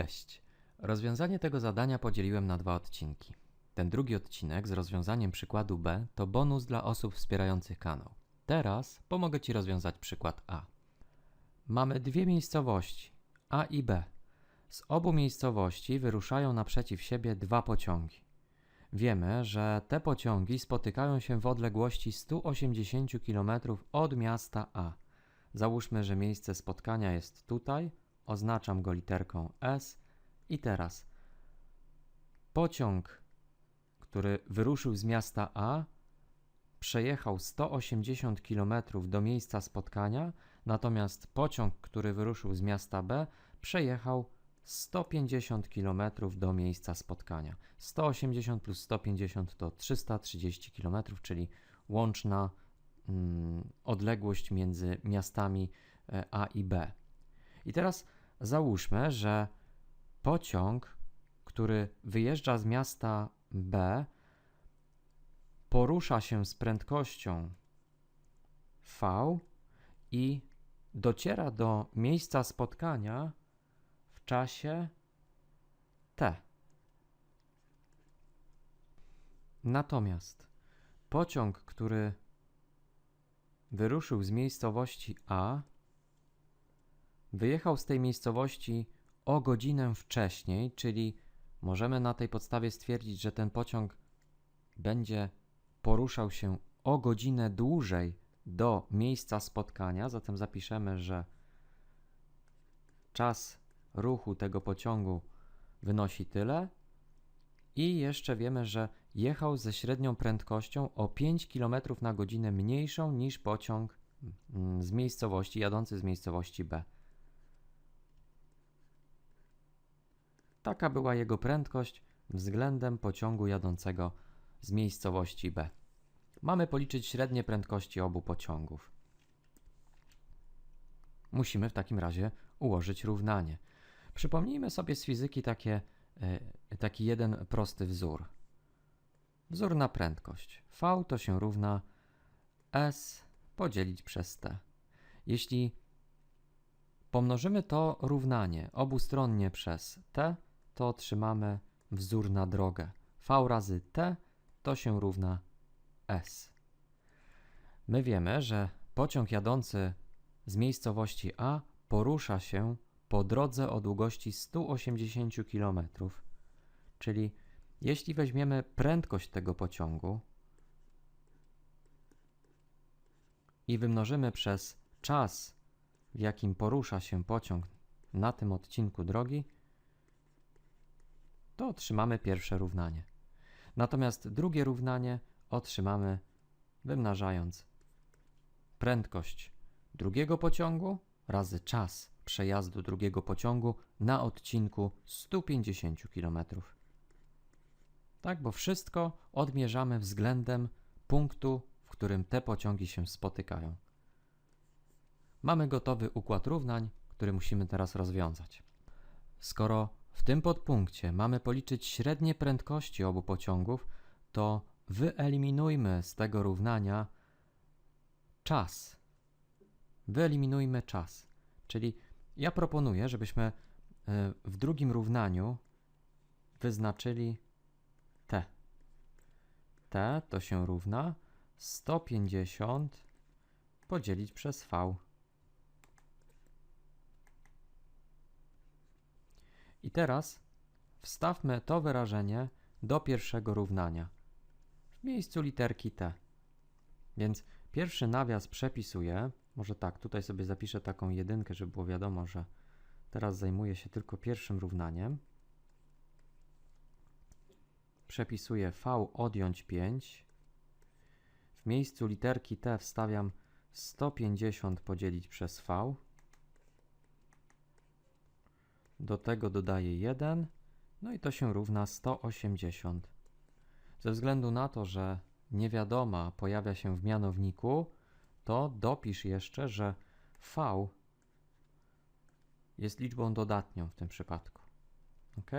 Cześć. Rozwiązanie tego zadania podzieliłem na dwa odcinki. Ten drugi odcinek z rozwiązaniem przykładu B to bonus dla osób wspierających kanał. Teraz pomogę Ci rozwiązać przykład A. Mamy dwie miejscowości A i B. Z obu miejscowości wyruszają naprzeciw siebie dwa pociągi. Wiemy, że te pociągi spotykają się w odległości 180 km od miasta A. Załóżmy, że miejsce spotkania jest tutaj, oznaczam go literką S i teraz pociąg, który wyruszył z miasta A, przejechał 180 km do miejsca spotkania, natomiast pociąg, który wyruszył z miasta B, przejechał 150 km do miejsca spotkania. 180 plus 150 to 330 km, czyli łączna mm, odległość między miastami e, A i B. I teraz załóżmy, że pociąg, który wyjeżdża z miasta B, porusza się z prędkością V i dociera do miejsca spotkania w czasie T. Natomiast pociąg, który wyruszył z miejscowości A, wyjechał z tej miejscowości o godzinę wcześniej, czyli możemy na tej podstawie stwierdzić, że ten pociąg będzie poruszał się o godzinę dłużej do miejsca spotkania, zatem zapiszemy, że czas ruchu tego pociągu wynosi tyle. I jeszcze wiemy, że jechał ze średnią prędkością o 5 km na godzinę mniejszą niż pociąg mm, z miejscowości, jadący z miejscowości B. Taka była jego prędkość względem pociągu jadącego z miejscowości B. Mamy policzyć średnie prędkości obu pociągów. Musimy w takim razie ułożyć równanie. Przypomnijmy sobie z fizyki takie, e, taki jeden prosty wzór. Wzór na prędkość. V to się równa S podzielić przez T. Jeśli pomnożymy to równanie obustronnie przez T, to otrzymamy wzór na drogę. V razy T to się równa S. My wiemy, że pociąg jadący z miejscowości A porusza się po drodze o długości 180 km, czyli jeśli weźmiemy prędkość tego pociągu i wymnożymy przez czas, w jakim porusza się pociąg na tym odcinku drogi, to otrzymamy pierwsze równanie. Natomiast drugie równanie otrzymamy wymnażając prędkość drugiego pociągu razy czas przejazdu drugiego pociągu na odcinku 150 km. Tak, bo wszystko odmierzamy względem punktu, w którym te pociągi się spotykają. Mamy gotowy układ równań, który musimy teraz rozwiązać. Skoro w tym podpunkcie mamy policzyć średnie prędkości obu pociągów, to wyeliminujmy z tego równania czas. Wyeliminujmy czas. Czyli ja proponuję, żebyśmy e, w drugim równaniu wyznaczyli t. t to się równa 150 podzielić przez v. I teraz wstawmy to wyrażenie do pierwszego równania w miejscu literki t. Więc pierwszy nawias przepisuję. Może tak, tutaj sobie zapiszę taką jedynkę, żeby było wiadomo, że teraz zajmuję się tylko pierwszym równaniem. Przepisuję v odjąć 5. W miejscu literki t wstawiam 150 podzielić przez v. Do tego dodaję 1, no i to się równa 180. Ze względu na to, że niewiadoma pojawia się w mianowniku, to dopisz jeszcze, że v jest liczbą dodatnią w tym przypadku. Ok?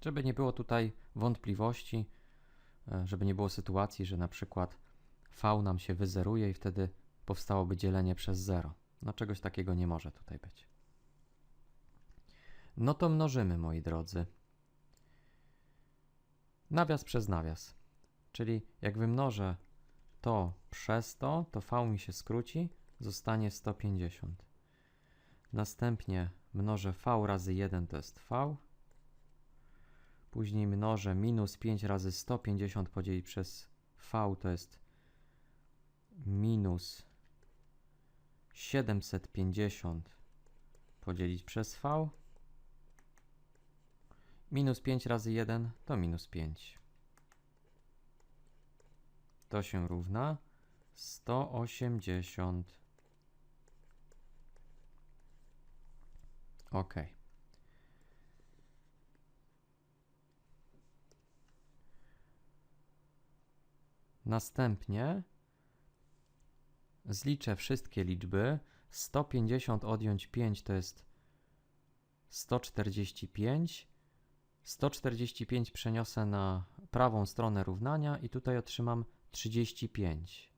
Żeby nie było tutaj wątpliwości, e, żeby nie było sytuacji, że na przykład v nam się wyzeruje i wtedy powstałoby dzielenie przez 0. No czegoś takiego nie może tutaj być. No to mnożymy, moi drodzy. Nawias przez nawias. Czyli jak wymnożę to przez to, to v mi się skróci, zostanie 150. Następnie mnożę v razy 1 to jest v. Później mnożę minus 5 razy 150 podzielić przez v to jest minus 750 podzielić przez v. Minus 5 razy 1 to minus 5. To się równa 180. Ok. Następnie zliczę wszystkie liczby. 150 odjąć 5 to jest 145. 145 przeniosę na prawą stronę równania i tutaj otrzymam 35.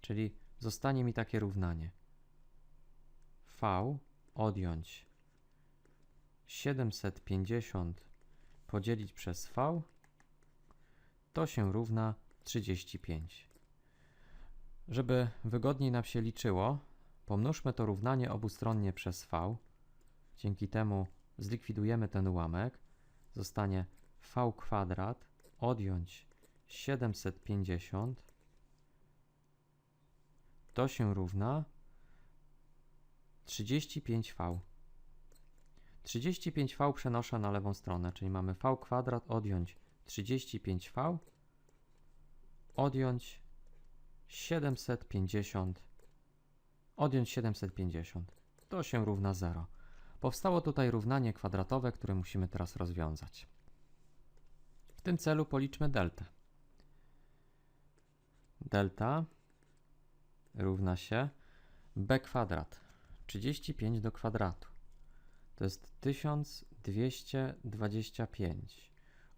Czyli zostanie mi takie równanie. V odjąć 750 podzielić przez V to się równa 35. Żeby wygodniej nam się liczyło, pomnóżmy to równanie obustronnie przez V. Dzięki temu zlikwidujemy ten ułamek. Zostanie V kwadrat odjąć 750 to się równa 35V. 35V przenoszę na lewą stronę, czyli mamy V kwadrat odjąć 35V odjąć 750 odjąć 750 to się równa 0. Powstało tutaj równanie kwadratowe, które musimy teraz rozwiązać. W tym celu policzmy deltę. Delta równa się b kwadrat 35 do kwadratu. To jest 1225.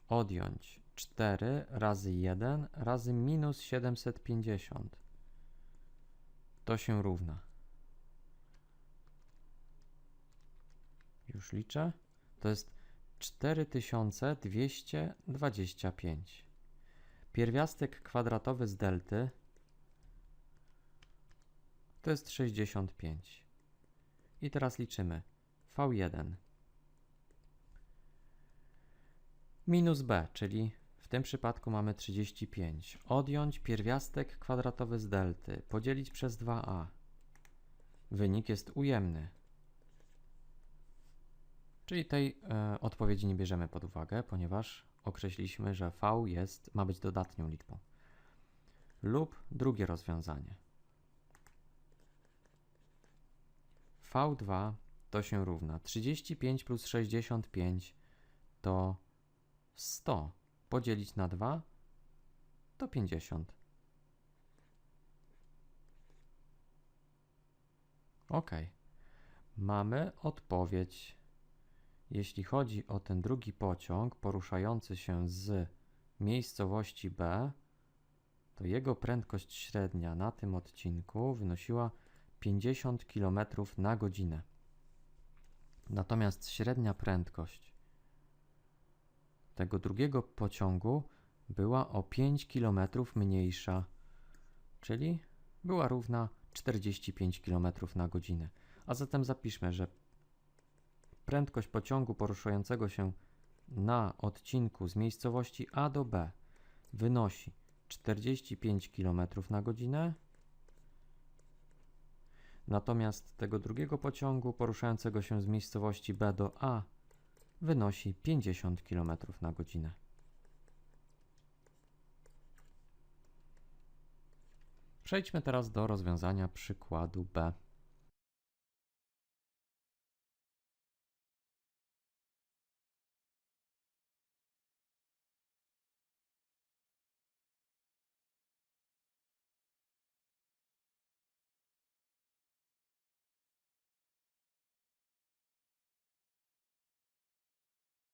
Odjąć 4 razy 1 razy minus 750. To się równa. Już liczę. To jest 4225. Pierwiastek kwadratowy z delty to jest 65. I teraz liczymy. V1 minus b, czyli w tym przypadku mamy 35. Odjąć pierwiastek kwadratowy z delty, podzielić przez 2a. Wynik jest ujemny. Czyli tej e, odpowiedzi nie bierzemy pod uwagę, ponieważ określiliśmy, że v jest, ma być dodatnią liczbą. Lub drugie rozwiązanie. V2 to się równa 35 plus 65 to 100 podzielić na 2 to 50. Ok. Mamy odpowiedź. Jeśli chodzi o ten drugi pociąg poruszający się z miejscowości B, to jego prędkość średnia na tym odcinku wynosiła 50 km na godzinę. Natomiast średnia prędkość tego drugiego pociągu była o 5 km mniejsza, czyli była równa 45 km na godzinę. A zatem zapiszmy, że prędkość pociągu poruszającego się na odcinku z miejscowości A do B wynosi 45 km na godzinę, natomiast tego drugiego pociągu poruszającego się z miejscowości B do A wynosi 50 km na godzinę. Przejdźmy teraz do rozwiązania przykładu B.